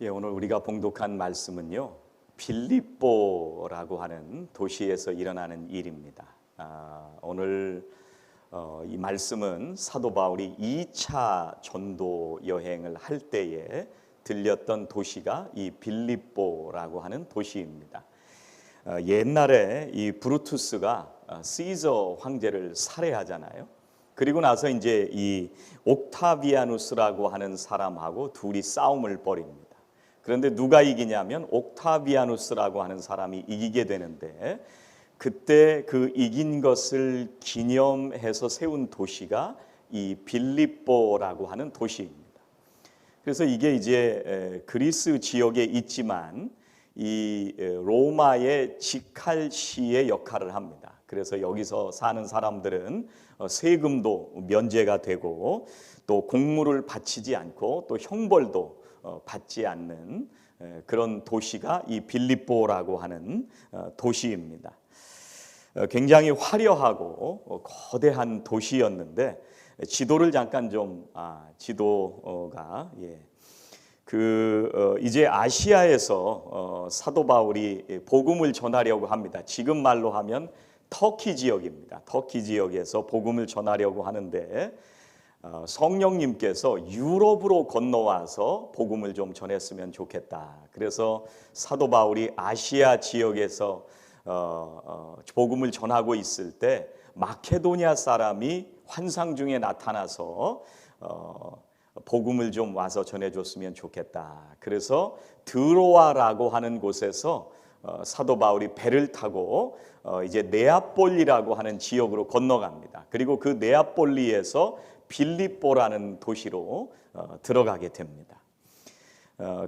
예, 오늘 우리가 봉독한 말씀은요. 빌립보라고 하는 도시에서 일어나는 일입니다. 아, 오늘 어, 이 말씀은 사도 바울이 2차 전도 여행을 할 때에 들렸던 도시가 이 빌립보라고 하는 도시입니다. 어, 옛날에 이 브루투스가 어, 시저 황제를 살해하잖아요. 그리고 나서 이제 이 옥타비아누스라고 하는 사람하고 둘이 싸움을 벌입니다. 그런데 누가 이기냐면 옥타비아누스라고 하는 사람이 이기게 되는데 그때 그 이긴 것을 기념해서 세운 도시가 이 빌립보라고 하는 도시입니다. 그래서 이게 이제 그리스 지역에 있지만 이 로마의 직할시의 역할을 합니다. 그래서 여기서 사는 사람들은 어, 세금도 면제가 되고 또 공물을 바치지 않고 또 형벌도 어, 받지 않는 그런 도시가 이 빌립보라고 하는 어, 도시입니다. 굉장히 화려하고 거대한 도시였는데 지도를 잠깐 좀 아, 지도가 예. 그 어, 이제 아시아에서 어, 사도 바울이 복음을 전하려고 합니다. 지금 말로 하면 터키 지역입니다. 터키 지역에서 복음을 전하려고 하는데 어, 성령님께서 유럽으로 건너와서 복음을 좀 전했으면 좋겠다. 그래서 사도 바울이 아시아 지역에서 어, 어, 복음을 전하고 있을 때 마케도니아 사람이 환상 중에 나타나서 어, 복음을 좀 와서 전해줬으면 좋겠다. 그래서 드로아라고 하는 곳에서 어, 사도 바울이 배를 타고 어, 이제 네아폴리라고 하는 지역으로 건너갑니다. 그리고 그 네아폴리에서 빌립보라는 도시로 어, 들어가게 됩니다.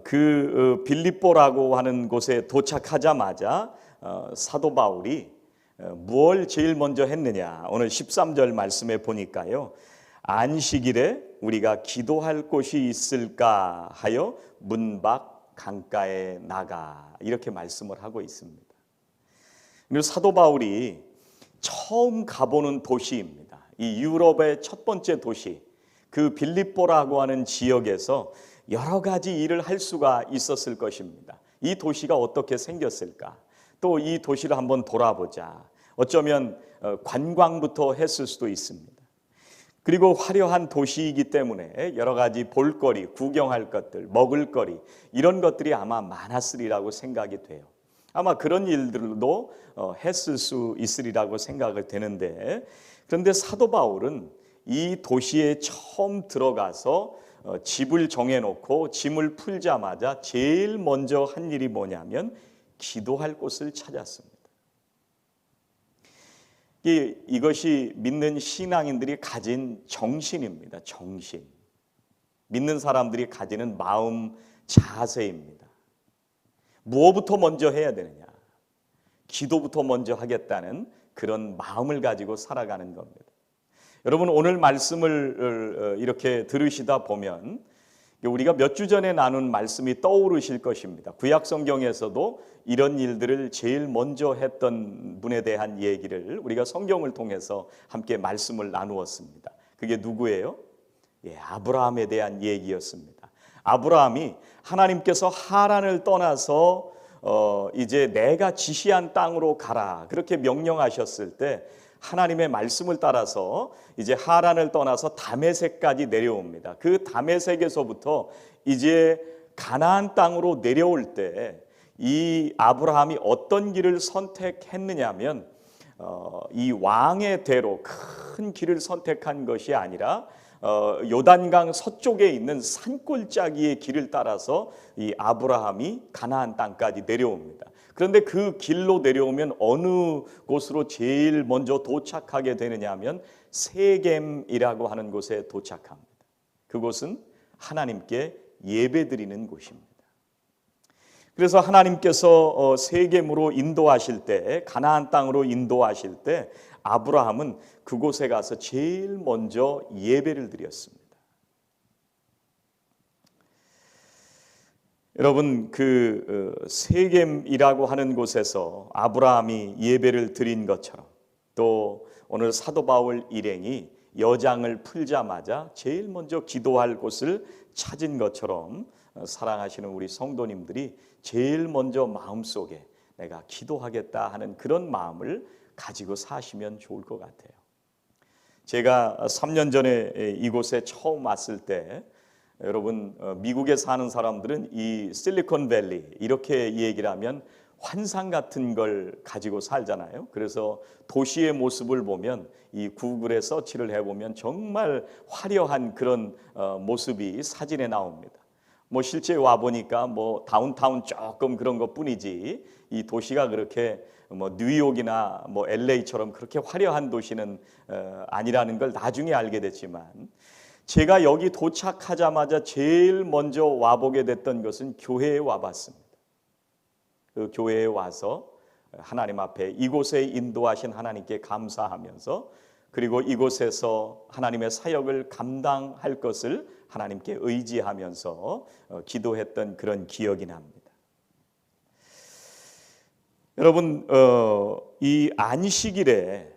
그 빌립보라고 하는 곳에 도착하자마자 사도 바울이 무엇 제일 먼저 했느냐? 오늘 13절 말씀에 보니까요. 안식일에 우리가 기도할 곳이 있을까 하여 문밖 강가에 나가 이렇게 말씀을 하고 있습니다. 그리고 사도 바울이 처음 가보는 도시입니다. 이 유럽의 첫 번째 도시, 그 빌립보라고 하는 지역에서 여러 가지 일을 할 수가 있었을 것입니다. 이 도시가 어떻게 생겼을까? 또 이 도시를 한번 돌아보자. 어쩌면 어, 관광부터 했을 수도 있습니다. 그리고 화려한 도시이기 때문에 여러 가지 볼거리, 구경할 것들, 먹을거리 이런 것들이 아마 많았으리라고 생각이 돼요. 아마 그런 일들도 어, 했을 수 있으리라고 생각을 되는데 그런데 사도 바울은 이 도시에 처음 들어가서 어, 집을 정해놓고 짐을 풀자마자 제일 먼저 한 일이 뭐냐면 기도할 곳을 찾았습니다. 이것이 믿는 신앙인들이 가진 정신입니다. 정신. 믿는 사람들이 가지는 마음 자세입니다. 무엇부터 먼저 해야 되느냐? 기도부터 먼저 하겠다는 그런 마음을 가지고 살아가는 겁니다. 여러분 오늘 말씀을 어, 어, 이렇게 들으시다 보면 우리가 몇 주 전에 나눈 말씀이 떠오르실 것입니다. 구약 성경에서도 이런 일들을 제일 먼저 했던 분에 대한 얘기를 우리가 성경을 통해서 함께 말씀을 나누었습니다. 그게 누구예요? 예, 아브라함에 대한 얘기였습니다. 아브라함이 하나님께서 하란을 떠나서 어, 이제 내가 지시한 땅으로 가라 그렇게 명령하셨을 때 하나님의 말씀을 따라서 이제 하란을 떠나서 다메섹까지 내려옵니다. 그 다메섹에서부터 이제 가나안 땅으로 내려올 때 이 아브라함이 어떤 길을 선택했느냐면 어, 이 왕의 대로 큰 길을 선택한 것이 아니라 어, 요단강 서쪽에 있는 산골짜기의 길을 따라서 이 아브라함이 가나안 땅까지 내려옵니다. 그런데 그 길로 내려오면 어느 곳으로 제일 먼저 도착하게 되느냐 하면 세겜이라고 하는 곳에 도착합니다. 그곳은 하나님께 예배드리는 곳입니다. 그래서 하나님께서 어, 세겜으로 인도하실 때 가나안 땅으로 인도하실 때 아브라함은 그곳에 가서 제일 먼저 예배를 드렸습니다. 여러분 그 어, 세겜이라고 하는 곳에서 아브라함이 예배를 드린 것처럼 또 오늘 사도 바울 일행이 여장을 풀자마자 제일 먼저 기도할 곳을 찾은 것처럼 어, 사랑하시는 우리 성도님들이 제일 먼저 마음속에 내가 기도하겠다 하는 그런 마음을 가지고 사시면 좋을 것 같아요. 제가 3년 전에 이곳에 처음 왔을 때 여러분 어, 미국에 사는 사람들은 이 실리콘밸리 이렇게 얘기를 하면 환상 같은 걸 가지고 살잖아요. 그래서 도시의 모습을 보면 이 구글에 서치를 해보면 정말 화려한 그런 어, 모습이 사진에 나옵니다. 뭐 실제 와 보니까 뭐 다운타운 조금 그런 것 뿐이지 이 도시가 그렇게 뭐 뉴욕이나 뭐 LA처럼 그렇게 화려한 도시는 어, 아니라는 걸 나중에 알게 됐지만 제가 여기 도착하자마자 제일 먼저 와보게 됐던 것은 교회에 와봤습니다. 그 교회에 와서 하나님 앞에 이곳에 인도하신 하나님께 감사하면서 그리고 이곳에서 하나님의 사역을 감당할 것을 하나님께 의지하면서 어, 기도했던 그런 기억이 납니다. 여러분 어, 이 안식일에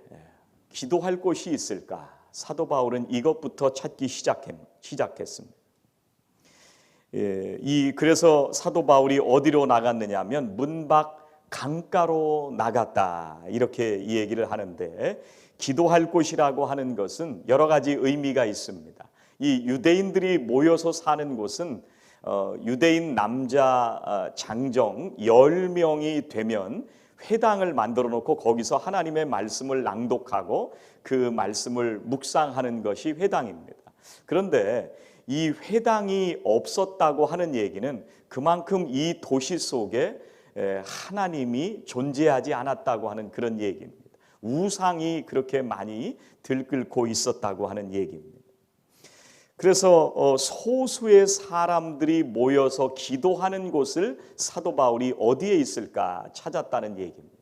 기도할 곳이 있을까? 사도 바울은 이것부터 찾기 시작했습니다. 예, 이 그래서 사도 바울이 어디로 나갔느냐면 문밖 강가로 나갔다 이렇게 얘기를 하는데 기도할 곳이라고 하는 것은 여러 가지 의미가 있습니다. 이 유대인들이 모여서 사는 곳은 어, 유대인 남자 어, 장정 10명이 되면 회당을 만들어 놓고 거기서 하나님의 말씀을 낭독하고 그 말씀을 묵상하는 것이 회당입니다. 그런데 이 회당이 없었다고 하는 얘기는 그만큼 이 도시 속에 하나님이 존재하지 않았다고 하는 그런 얘기입니다. 우상이 그렇게 많이 들끓고 있었다고 하는 얘기입니다. 그래서 어, 소수의 사람들이 모여서 기도하는 곳을 사도 바울이 어디에 있을까 찾았다는 얘기입니다.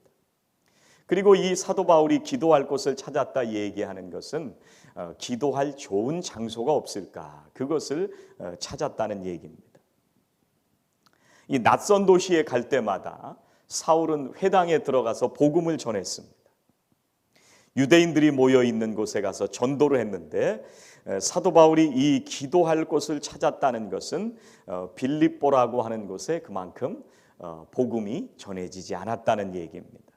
그리고 이 사도 바울이 기도할 곳을 찾았다 얘기하는 것은 어, 기도할 좋은 장소가 없을까 그것을 어, 찾았다는 얘기입니다. 이 낯선 도시에 갈 때마다 사울은 회당에 들어가서 복음을 전했습니다. 유대인들이 모여 있는 곳에 가서 전도를 했는데 사도 바울이 이 기도할 곳을 찾았다는 것은 어, 빌립보라고 하는 곳에 그만큼 복음이 전해지지 않았다는 얘기입니다.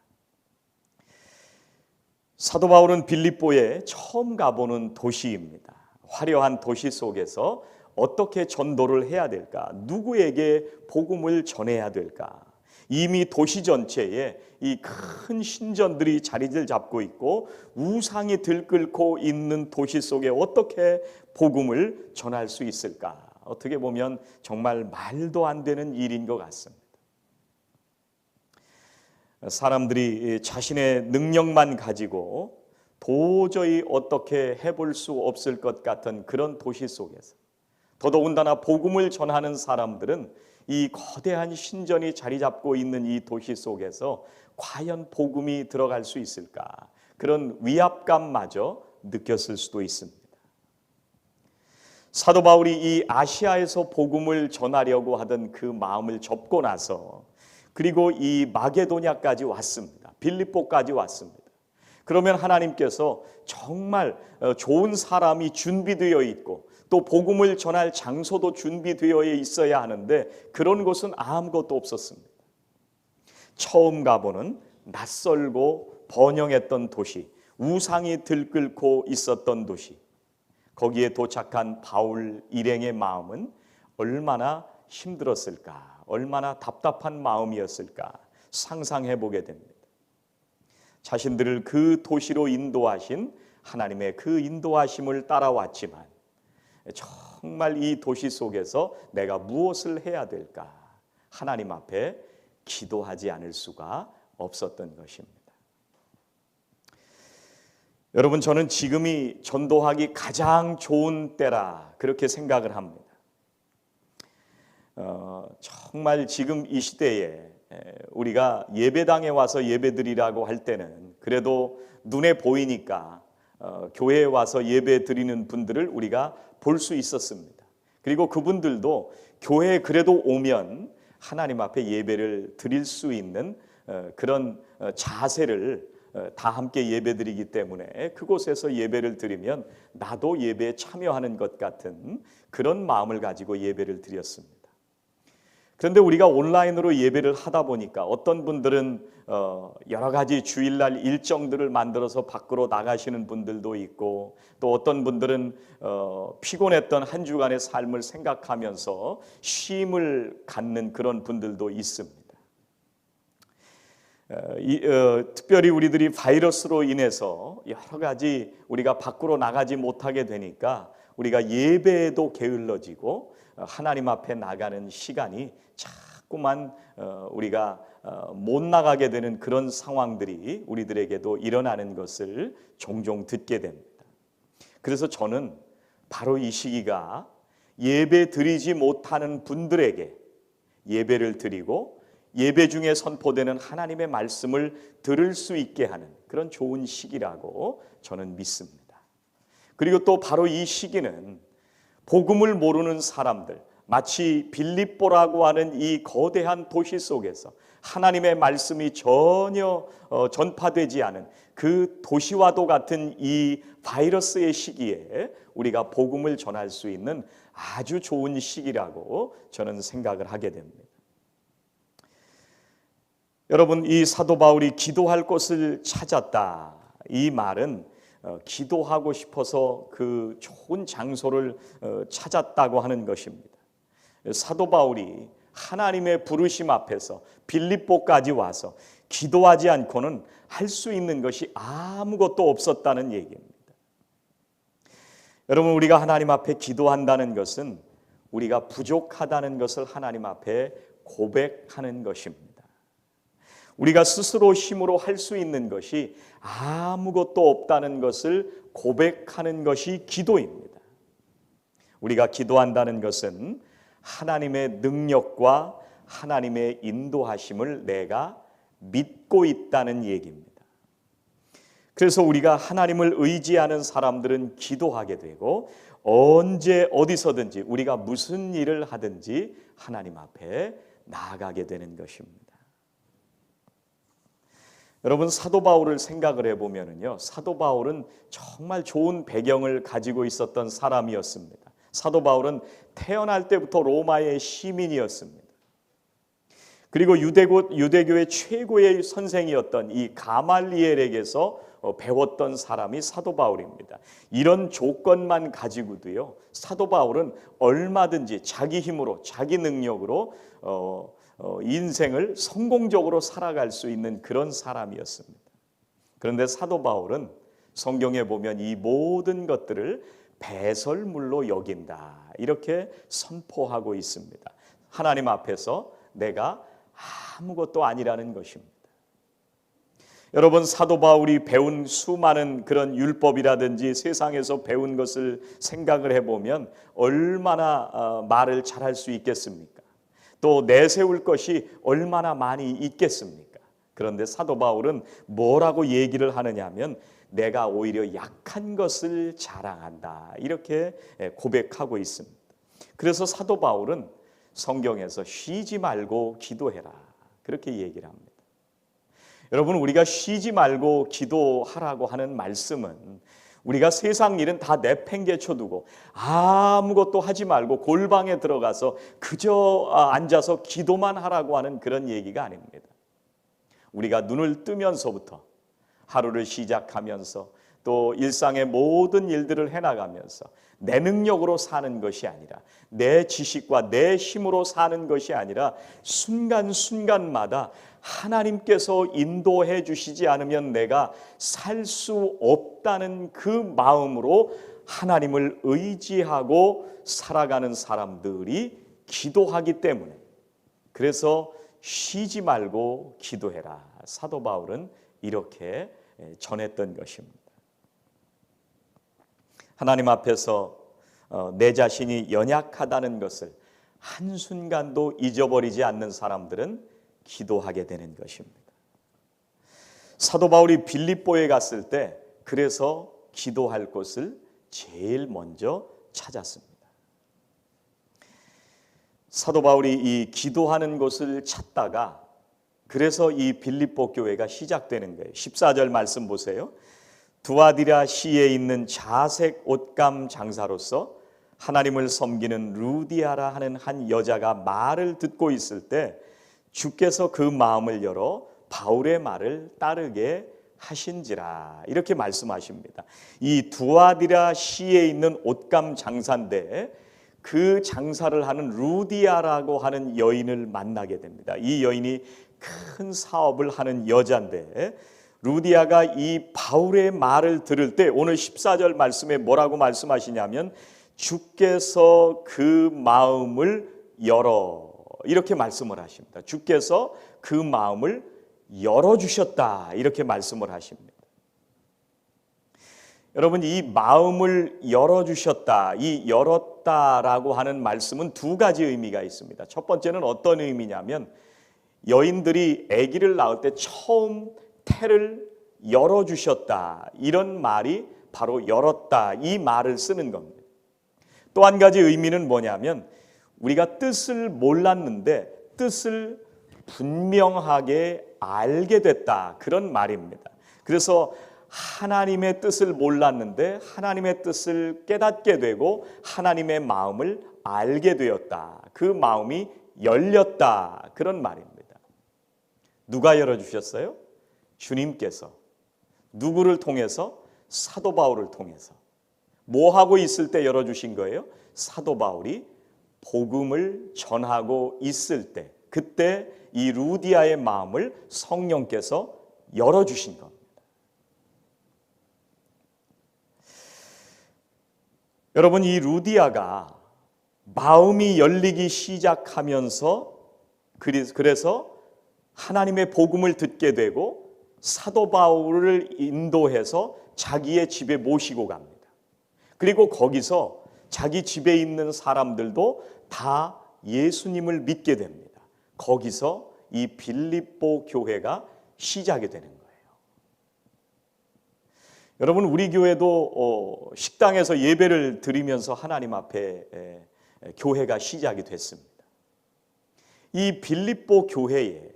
사도 바울은 빌립보에 처음 가보는 도시입니다. 화려한 도시 속에서 어떻게 전도를 해야 될까? 누구에게 복음을 전해야 될까? 이미 도시 전체에 이 큰 신전들이 자리를 잡고 있고 우상이 들끓고 있는 도시 속에 어떻게 복음을 전할 수 있을까? 어떻게 보면 정말 말도 안 되는 일인 것 같습니다. 사람들이 자신의 능력만 가지고 도저히 어떻게 해볼 수 없을 것 같은 그런 도시 속에서 더더군다나 복음을 전하는 사람들은 이 거대한 신전이 자리 잡고 있는 이 도시 속에서 과연 복음이 들어갈 수 있을까? 그런 위압감마저 느꼈을 수도 있습니다. 사도 바울이 이 아시아에서 복음을 전하려고 하던 그 마음을 접고 나서 그리고 이 마게도냐까지 왔습니다. 빌립보까지 왔습니다. 그러면 하나님께서 정말 어, 좋은 사람이 준비되어 있고 또 복음을 전할 장소도 준비되어 있어야 하는데 그런 곳은 아무것도 없었습니다. 처음 가보는 낯설고 번영했던 도시, 우상이 들끓고 있었던 도시. 거기에 도착한 바울 일행의 마음은 얼마나 힘들었을까? 얼마나 답답한 마음이었을까 상상해 보게 됩니다. 자신들을 그 도시로 인도하신 하나님의 그 인도하심을 따라왔지만 정말 이 도시 속에서 내가 무엇을 해야 될까? 하나님 앞에 기도하지 않을 수가 없었던 것입니다. 여러분, 저는 지금이 전도하기 가장 좋은 때라 그렇게 생각을 합니다. 어, 정말 지금 이 시대에 우리가 예배당에 와서 예배드리라고 할 때는 그래도 눈에 보이니까 어, 교회에 와서 예배 드리는 분들을 우리가 볼 수 있었습니다. 그리고 그분들도 교회에 그래도 오면 하나님 앞에 예배를 드릴 수 있는 어, 그런 어, 자세를 어, 다 함께 예배드리기 때문에 그곳에서 예배를 드리면 나도 예배에 참여하는 것 같은 그런 마음을 가지고 예배를 드렸습니다. 그런데 우리가 온라인으로 예배를 하다 보니까 어떤 분들은 어, 여러 가지 주일날 일정들을 만들어서 밖으로 나가시는 분들도 있고 또 어떤 분들은 어, 피곤했던 한 주간의 삶을 생각하면서 쉼을 갖는 그런 분들도 있습니다. 어, 특별히 우리들이 바이러스로 인해서 여러 가지 우리가 밖으로 나가지 못하게 되니까 우리가 예배에도 게을러지고 어, 하나님 앞에 나가는 시간이 자꾸만 어, 우리가 어, 못 나가게 되는 그런 상황들이 우리들에게도 일어나는 것을 종종 듣게 됩니다. 그래서 저는 바로 이 시기가 예배 드리지 못하는 분들에게 예배를 드리고 예배 중에 선포되는 하나님의 말씀을 들을 수 있게 하는 그런 좋은 시기라고 저는 믿습니다. 그리고 또 바로 이 시기는 복음을 모르는 사람들, 마치 빌립보라고 하는 이 거대한 도시 속에서 하나님의 말씀이 전혀 어, 전파되지 않은 그 도시와도 같은 이 바이러스의 시기에 우리가 복음을 전할 수 있는 아주 좋은 시기라고 저는 생각을 하게 됩니다. 여러분 이 사도 바울이 기도할 곳을 찾았다. 이 말은 어, 기도하고 싶어서 그 좋은 장소를 어, 찾았다고 하는 것입니다. 사도 바울이 하나님의 부르심 앞에서 빌립보까지 와서 기도하지 않고는 할 수 있는 것이 아무것도 없었다는 얘기입니다. 여러분 우리가 하나님 앞에 기도한다는 것은 우리가 부족하다는 것을 하나님 앞에 고백하는 것입니다. 우리가 스스로 힘으로 할 수 있는 것이 아무것도 없다는 것을 고백하는 것이 기도입니다. 우리가 기도한다는 것은 하나님의 능력과 하나님의 인도하심을 내가 믿고 있다는 얘기입니다. 그래서 우리가 하나님을 의지하는 사람들은 기도하게 되고 언제 어디서든지 우리가 무슨 일을 하든지 하나님 앞에 나아가게 되는 것입니다. 여러분 사도 바울을 생각을 해보면요 사도 바울은 정말 좋은 배경을 가지고 있었던 사람이었습니다. 사도 바울은 태어날 때부터 로마의 시민이었습니다. 그리고 유대고, 유대교의 최고의 선생이었던 이 가말리엘에게서 어, 배웠던 사람이 사도 바울입니다. 이런 조건만 가지고도요, 사도 바울은 얼마든지 자기 힘으로, 자기 능력으로 어, 어, 인생을 성공적으로 살아갈 수 있는 그런 사람이었습니다. 그런데 사도 바울은 성경에 보면 이 모든 것들을 배설물로 여긴다. 이렇게 선포하고 있습니다. 하나님 앞에서 내가 아무것도 아니라는 것입니다. 여러분 사도 바울이 배운 수많은 그런 율법이라든지 세상에서 배운 것을 생각을 해보면 얼마나 어, 말을 잘할 수 있겠습니까? 또 내세울 것이 얼마나 많이 있겠습니까? 그런데 사도 바울은 뭐라고 얘기를 하느냐면 내가 오히려 약한 것을 자랑한다. 이렇게 고백하고 있습니다. 그래서 사도 바울은 성경에서 쉬지 말고 기도해라. 그렇게 얘기를 합니다. 여러분 우리가 쉬지 말고 기도하라고 하는 말씀은 우리가 세상 일은 다 내팽개쳐 두고 아무것도 하지 말고 골방에 들어가서 그저 아, 앉아서 기도만 하라고 하는 그런 얘기가 아닙니다. 우리가 눈을 뜨면서부터 하루를 시작하면서 또 일상의 모든 일들을 해나가면서 내 능력으로 사는 것이 아니라 내 지식과 내 힘으로 사는 것이 아니라 순간순간마다 하나님께서 인도해 주시지 않으면 내가 살 수 없다는 그 마음으로 하나님을 의지하고 살아가는 사람들이 기도하기 때문에 그래서 쉬지 말고 기도해라. 사도 바울은 이렇게 전했던 것입니다. 하나님 앞에서 어, 내 자신이 연약하다는 것을 한순간도 잊어버리지 않는 사람들은 기도하게 되는 것입니다. 사도 바울이 빌립보에 갔을 때 그래서 기도할 곳을 제일 먼저 찾았습니다. 사도 바울이 이 기도하는 곳을 찾다가 그래서 이 빌립보 교회가 시작되는 거예요. 14절 말씀 보세요. 두아디라 시에 있는 자색 옷감 장사로서 하나님을 섬기는 루디아라 하는 한 여자가 말을 듣고 있을 때 주께서 그 마음을 열어 바울의 말을 따르게 하신지라 이렇게 말씀하십니다. 이 두아디라 시에 있는 옷감 장사인데 그 장사를 하는 루디아라고 하는 여인을 만나게 됩니다. 이 여인이 큰 사업을 하는 여자인데 루디아가 이 바울의 말을 들을 때 오늘 14절 말씀에 뭐라고 말씀하시냐면 주께서 그 마음을 열어 이렇게 말씀을 하십니다. 주께서 그 마음을 열어 주셨다 이렇게 말씀을 하십니다. 여러분 이 마음을 열어 주셨다. 이 열었다라고 하는 말씀은 두 가지 의미가 있습니다. 첫 번째는 어떤 의미냐면 여인들이 아기를 낳을 때 처음 태를 열어 주셨다. 이런 말이 바로 열었다. 이 말을 쓰는 겁니다. 또 한 가지 의미는 뭐냐면 우리가 뜻을 몰랐는데 뜻을 분명하게 알게 됐다. 그런 말입니다. 그래서 하나님의 뜻을 몰랐는데 하나님의 뜻을 깨닫게 되고 하나님의 마음을 알게 되었다. 그 마음이 열렸다. 그런 말입니다. 누가 열어주셨어요? 주님께서. 누구를 통해서? 사도 바울을 통해서. 뭐 하고 있을 때 열어 주신 거예요? 사도 바울이 복음을 전하고 있을 때, 그때 이 루디아의 마음을 성령께서 열어 주신 겁니다. 여러분, 이 루디아가 마음이 열리기 시작하면서 그래서 하나님의 복음을 듣게 되고 사도 바울을 인도해서 자기의 집에 모시고 갑니다. 그리고 거기서 자기 집에 있는 사람들도 다 예수님을 믿게 됩니다. 거기서 이 빌립보 교회가 시작이 되는 거예요. 여러분 우리 교회도 어, 식당에서 예배를 드리면서 하나님 앞에 교회가 시작이 됐습니다. 이 빌립보 교회에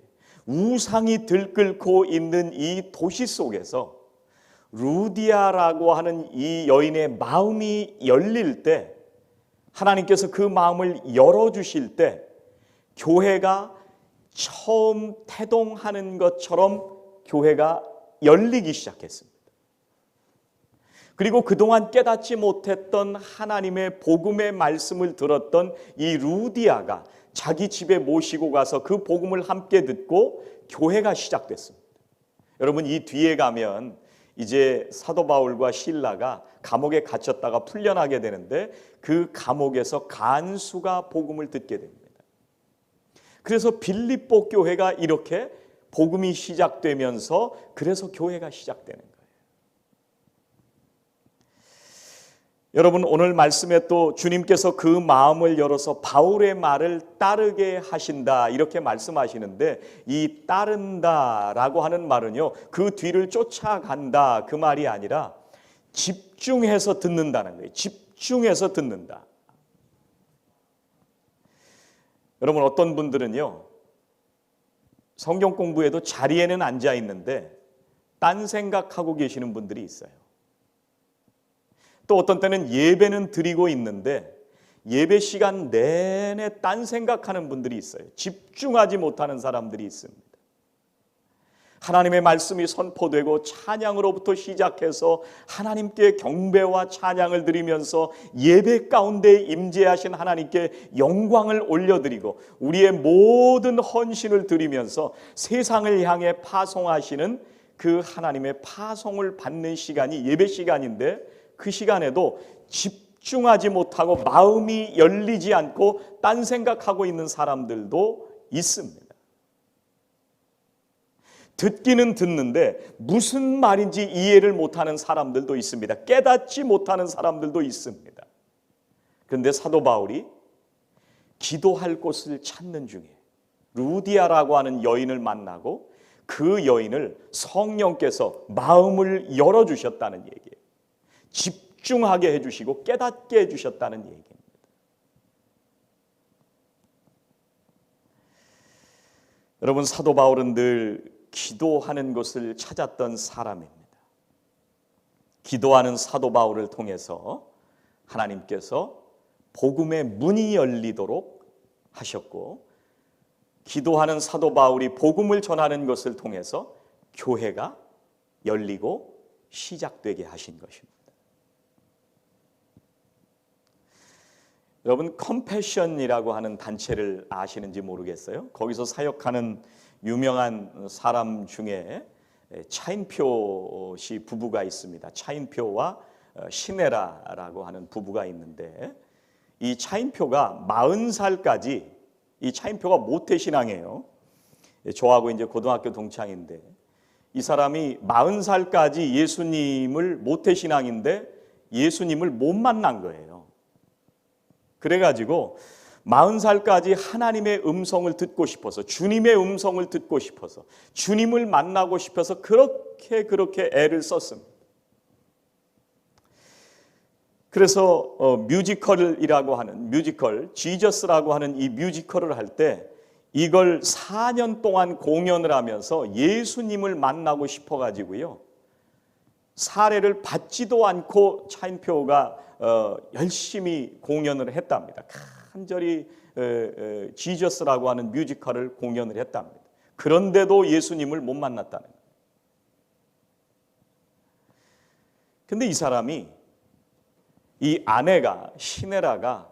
우상이 들끓고 있는 이 도시 속에서 루디아라고 하는 이 여인의 마음이 열릴 때 하나님께서 그 마음을 열어 주실 때 교회가 처음 태동하는 것처럼 교회가 열리기 시작했습니다. 그리고 그동안 깨닫지 못했던 하나님의 복음의 말씀을 들었던 이 루디아가 자기 집에 모시고 가서 그 복음을 함께 듣고 교회가 시작됐습니다. 여러분 이 뒤에 가면 이제 사도 바울과 신라가 감옥에 갇혔다가 풀려나게 되는데 그 감옥에서 간수가 복음을 듣게 됩니다. 그래서 빌립보 교회가 이렇게 복음이 시작되면서 그래서 교회가 시작되는 거예요. 여러분 오늘 말씀에 또 주님께서 그 마음을 열어서 바울의 말을 따르게 하신다 이렇게 말씀하시는데 이 따른다라고 하는 말은요 그 뒤를 쫓아간다 그 말이 아니라 집중해서 듣는다는 거예요. 집중해서 듣는다. 여러분 어떤 분들은요 성경 공부에도 자리에는 앉아 있는데 딴 생각하고 계시는 분들이 있어요 또 어떤 때는 예배는 드리고 있는데 예배 시간 내내 딴 생각하는 분들이 있어요. 집중하지 못하는 사람들이 있습니다. 하나님의 말씀이 선포되고 찬양으로부터 시작해서 하나님께 경배와 찬양을 드리면서 예배 가운데 임재하신 하나님께 영광을 올려드리고 우리의 모든 헌신을 드리면서 세상을 향해 파송하시는 그 하나님의 파송을 받는 시간이 예배 시간인데 그 시간에도 집중하지 못하고 마음이 열리지 않고 딴 생각하고 있는 사람들도 있습니다. 듣기는 듣는데 무슨 말인지 이해를 못하는 사람들도 있습니다. 깨닫지 못하는 사람들도 있습니다. 그런데 사도 바울이 기도할 곳을 찾는 중에 루디아라고 하는 여인을 만나고 그 여인을 성령께서 마음을 열어주셨다는 얘기예요. 집중하게 해주시고 깨닫게 해주셨다는 얘기입니다. 여러분 사도 바울은 늘 기도하는 곳을 찾았던 사람입니다. 기도하는 사도 바울을 통해서 하나님께서 복음의 문이 열리도록 하셨고 기도하는 사도 바울이 복음을 전하는 것을 통해서 교회가 열리고 시작되게 하신 것입니다. 여러분 컴패션이라고 하는 단체를 아시는지 모르겠어요. 거기서 사역하는 유명한 사람 중에 차인표 씨 부부가 있습니다. 차인표와 신혜라라고 하는 부부가 있는데 이 차인표가 40살까지 이 차인표가 모태신앙이에요. 저하고 이제 고등학교 동창인데 이 사람이 40살까지 예수님을 모태신앙인데 예수님을 못 만난 거예요. 그래가지고 40살까지 하나님의 음성을 듣고 싶어서 주님의 음성을 듣고 싶어서 주님을 만나고 싶어서 그렇게 그렇게 애를 썼습니다. 그래서 어, 뮤지컬이라고 하는 뮤지컬 지저스라고 하는 이 뮤지컬을 할 때 이걸 4년 동안 공연을 하면서 예수님을 만나고 싶어 가지고요. 사례를 받지도 않고 차인표가 어, 열심히 공연을 했답니다. 간절히 어, 어, 지저스라고 하는 뮤지컬을 공연을 했답니다. 그런데도 예수님을 못 만났다는. 근데 이 사람이 이 아내가 시네라가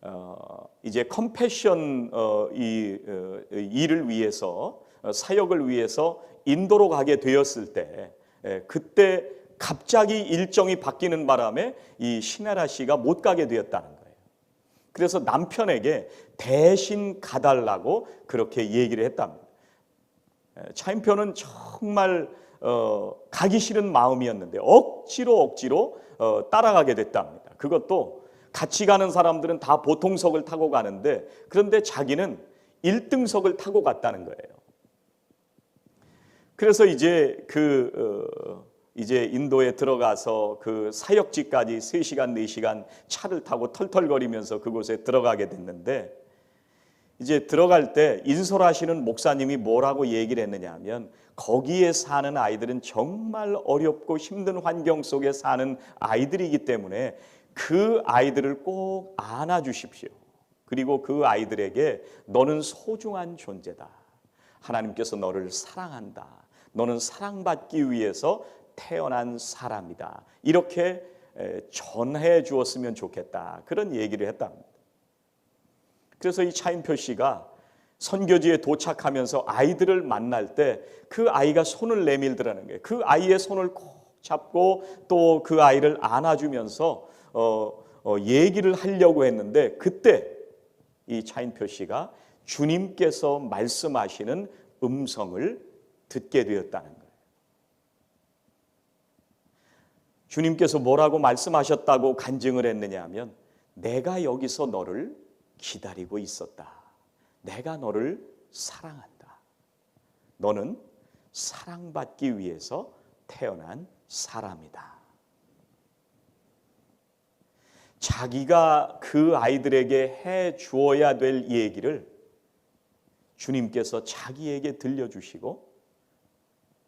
어, 이제 컴패션 어, 이 어, 일을 위해서 어, 사역을 위해서 인도로 가게 되었을 때 에, 그때 갑자기 일정이 바뀌는 바람에 이 시네라 씨가 못 가게 되었다는 거예요. 그래서 남편에게 대신 가달라고 그렇게 얘기를 했답니다. 에, 차인표는 정말 어, 가기 싫은 마음이었는데 억지로 억지로 어, 따라가게 됐답니다. 그것도 같이 가는 사람들은 다 보통석을 타고 가는데 그런데 자기는 1등석을 타고 갔다는 거예요. 그래서 이제 그 어, 이제 인도에 들어가서 그 사역지까지 3시간 4시간 차를 타고 털털거리면서 그곳에 들어가게 됐는데 이제 들어갈 때 인솔하시는 목사님이 뭐라고 얘기를 했느냐 하면 거기에 사는 아이들은 정말 어렵고 힘든 환경 속에 사는 아이들이기 때문에 그 아이들을 꼭 안아 주십시오. 그리고 그 아이들에게 너는 소중한 존재다. 하나님께서 너를 사랑한다. 너는 사랑받기 위해서 태어난 사람이다. 이렇게 전해 주었으면 좋겠다. 그런 얘기를 했답니다. 그래서 이 차인표 씨가 선교지에 도착하면서 아이들을 만날 때 그 아이가 손을 내밀더라는 거예요. 그 아이의 손을 꼭 잡고 또 그 아이를 안아주면서 어, 어, 얘기를 하려고 했는데 그때 이 차인표 씨가 주님께서 말씀하시는 음성을 듣게 되었다는 거예요. 주님께서 뭐라고 말씀하셨다고 간증을 했느냐 하면 내가 여기서 너를 기다리고 있었다. 내가 너를 사랑한다. 너는 사랑받기 위해서 태어난 사람이다. 자기가 그 아이들에게 해 주어야 될 얘기를 주님께서 자기에게 들려주시고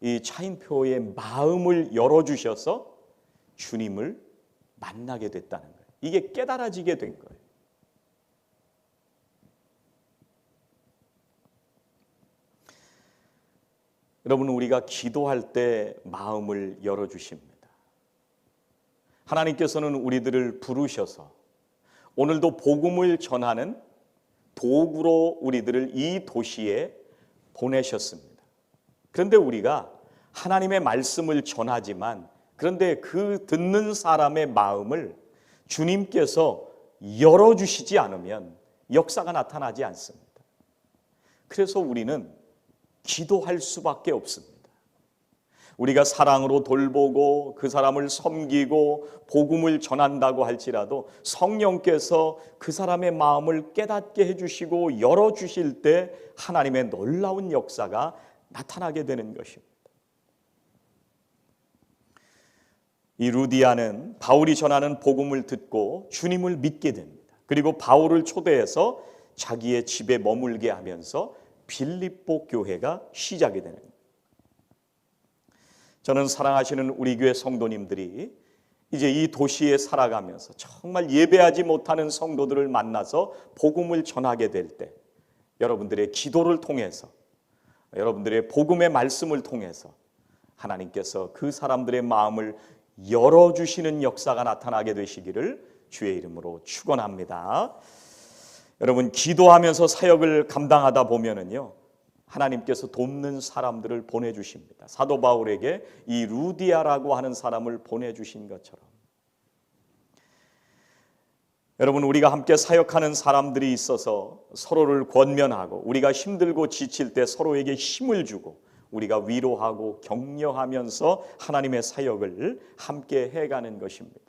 이 차인표의 마음을 열어주셔서 주님을 만나게 됐다는 거예요. 이게 깨달아지게 된 거예요. 여러분 우리가 기도할 때 마음을 열어 주십니다. 하나님께서는 우리들을 부르셔서 오늘도 복음을 전하는 도구로 우리들을 이 도시에 보내셨습니다. 그런데 우리가 하나님의 말씀을 전하지만 그런데 그 듣는 사람의 마음을 주님께서 열어주시지 않으면 역사가 나타나지 않습니다. 그래서 우리는 기도할 수밖에 없습니다. 우리가 사랑으로 돌보고 그 사람을 섬기고 복음을 전한다고 할지라도 성령께서 그 사람의 마음을 깨닫게 해주시고 열어주실 때 하나님의 놀라운 역사가 나타나게 되는 것입니다. 이 루디아는 바울이 전하는 복음을 듣고 주님을 믿게 됩니다. 그리고 바울을 초대해서 자기의 집에 머물게 하면서 빌립보 교회가 시작이 되는 저는 사랑하시는 우리 교회 성도님들이 이제 이 도시에 살아가면서 정말 예배하지 못하는 성도들을 만나서 복음을 전하게 될 때 여러분들의 기도를 통해서 여러분들의 복음의 말씀을 통해서 하나님께서 그 사람들의 마음을 열어주시는 역사가 나타나게 되시기를 주의 이름으로 축원합니다. 여러분 기도하면서 사역을 감당하다 보면은요 하나님께서 돕는 사람들을 보내주십니다. 사도 바울에게 이 루디아라고 하는 사람을 보내주신 것처럼 여러분 우리가 함께 사역하는 사람들이 있어서 서로를 권면하고 우리가 힘들고 지칠 때 서로에게 힘을 주고 우리가 위로하고 격려하면서 하나님의 사역을 함께 해가는 것입니다.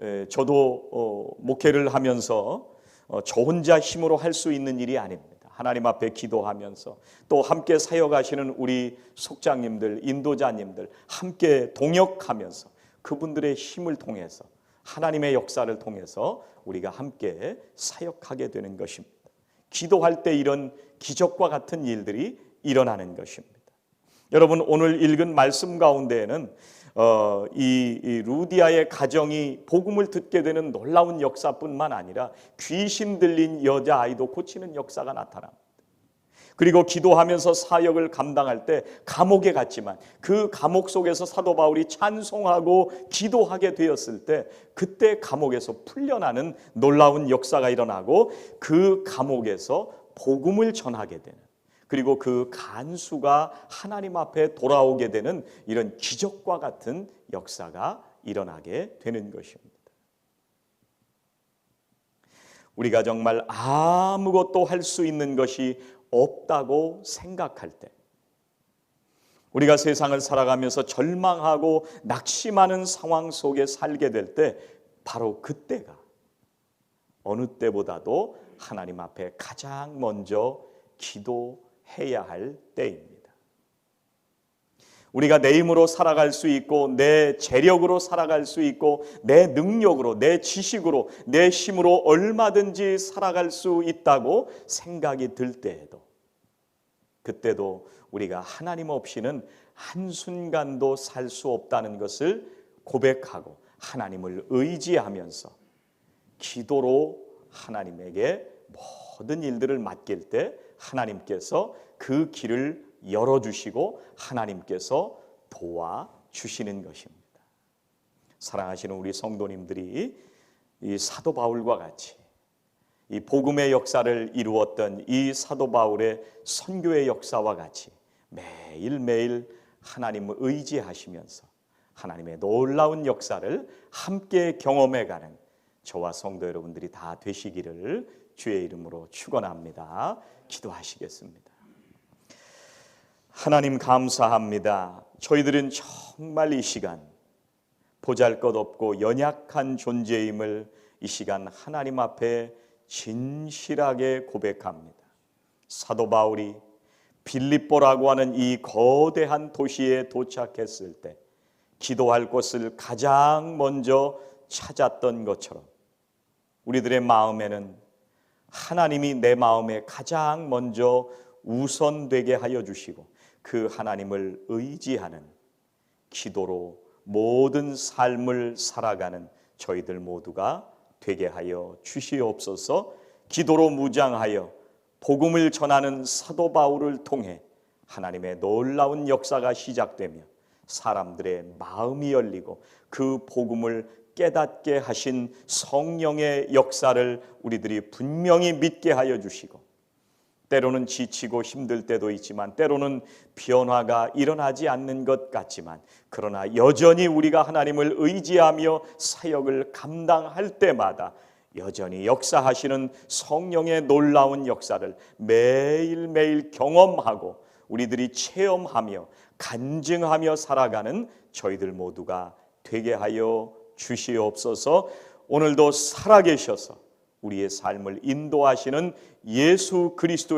에, 저도 어, 목회를 하면서 어, 저 혼자 힘으로 할 수 있는 일이 아닙니다. 하나님 앞에 기도하면서 또 함께 사역하시는 우리 속장님들, 인도자님들 함께 동역하면서 그분들의 힘을 통해서 하나님의 역사를 통해서 우리가 함께 사역하게 되는 것입니다. 기도할 때 이런 기적과 같은 일들이 일어나는 것입니다. 여러분 오늘 읽은 말씀 가운데에는 어, 이, 이 루디아의 가정이 복음을 듣게 되는 놀라운 역사뿐만 아니라 귀신 들린 여자 아이도 고치는 역사가 나타납니다. 그리고 기도하면서 사역을 감당할 때 감옥에 갔지만 그 감옥 속에서 사도 바울이 찬송하고 기도하게 되었을 때 그때 감옥에서 풀려나는 놀라운 역사가 일어나고 그 감옥에서 복음을 전하게 되는 그리고 그 간수가 하나님 앞에 돌아오게 되는 이런 기적과 같은 역사가 일어나게 되는 것입니다. 우리가 정말 아무것도 할 수 있는 것이 없다고 생각할 때, 우리가 세상을 살아가면서 절망하고 낙심하는 상황 속에 살게 될 때, 바로 그때가 어느 때보다도 하나님 앞에 가장 먼저 기도 해야 할 때입니다. 우리가 내 힘으로 살아갈 수 있고 내 재력으로 살아갈 수 있고 내 능력으로 내 지식으로 내 힘으로 얼마든지 살아갈 수 있다고 생각이 들 때에도 그때도 우리가 하나님 없이는 한순간도 살 수 없다는 것을 고백하고 하나님을 의지하면서 기도로 하나님에게 모든 일들을 맡길 때 하나님께서 그 길을 열어주시고 하나님께서 도와주시는 것입니다. 사랑하시는 우리 성도님들이 이 사도 바울과 같이 이 복음의 역사를 이루었던 이 사도 바울의 선교의 역사와 같이 매일매일 하나님을 의지하시면서 하나님의 놀라운 역사를 함께 경험해 가는 저와 성도 여러분들이 다 되시기를 주의 이름으로 축원합니다. 기도하시겠습니다. 하나님 감사합니다. 저희들은 정말 이 시간 보잘 것 없고 연약한 존재임을 이 시간 하나님 앞에 진실하게 고백합니다. 사도 바울이 빌립보라고 하는 이 거대한 도시에 도착했을 때 기도할 곳을 가장 먼저 찾았던 것처럼 우리들의 마음에는 하나님이 내 마음에 가장 먼저 우선되게 하여 주시고 그 하나님을 의지하는 기도로 모든 삶을 살아가는 저희들 모두가 되게 하여 주시옵소서. 기도로 무장하여 복음을 전하는 사도 바울을 통해 하나님의 놀라운 역사가 시작되며 사람들의 마음이 열리고 그 복음을 깨닫게 하신 성령의 역사를 우리들이 분명히 믿게 하여 주시고 때로는 지치고 힘들 때도 있지만 때로는 변화가 일어나지 않는 것 같지만 그러나 여전히 우리가 하나님을 의지하며 사역을 감당할 때마다 여전히 역사하시는 성령의 놀라운 역사를 매일매일 경험하고 우리들이 체험하며 간증하며 살아가는 저희들 모두가 되게 하여 주시옵소서. 오늘도 살아계셔서 우리의 삶을 인도하시는 예수 그리스도의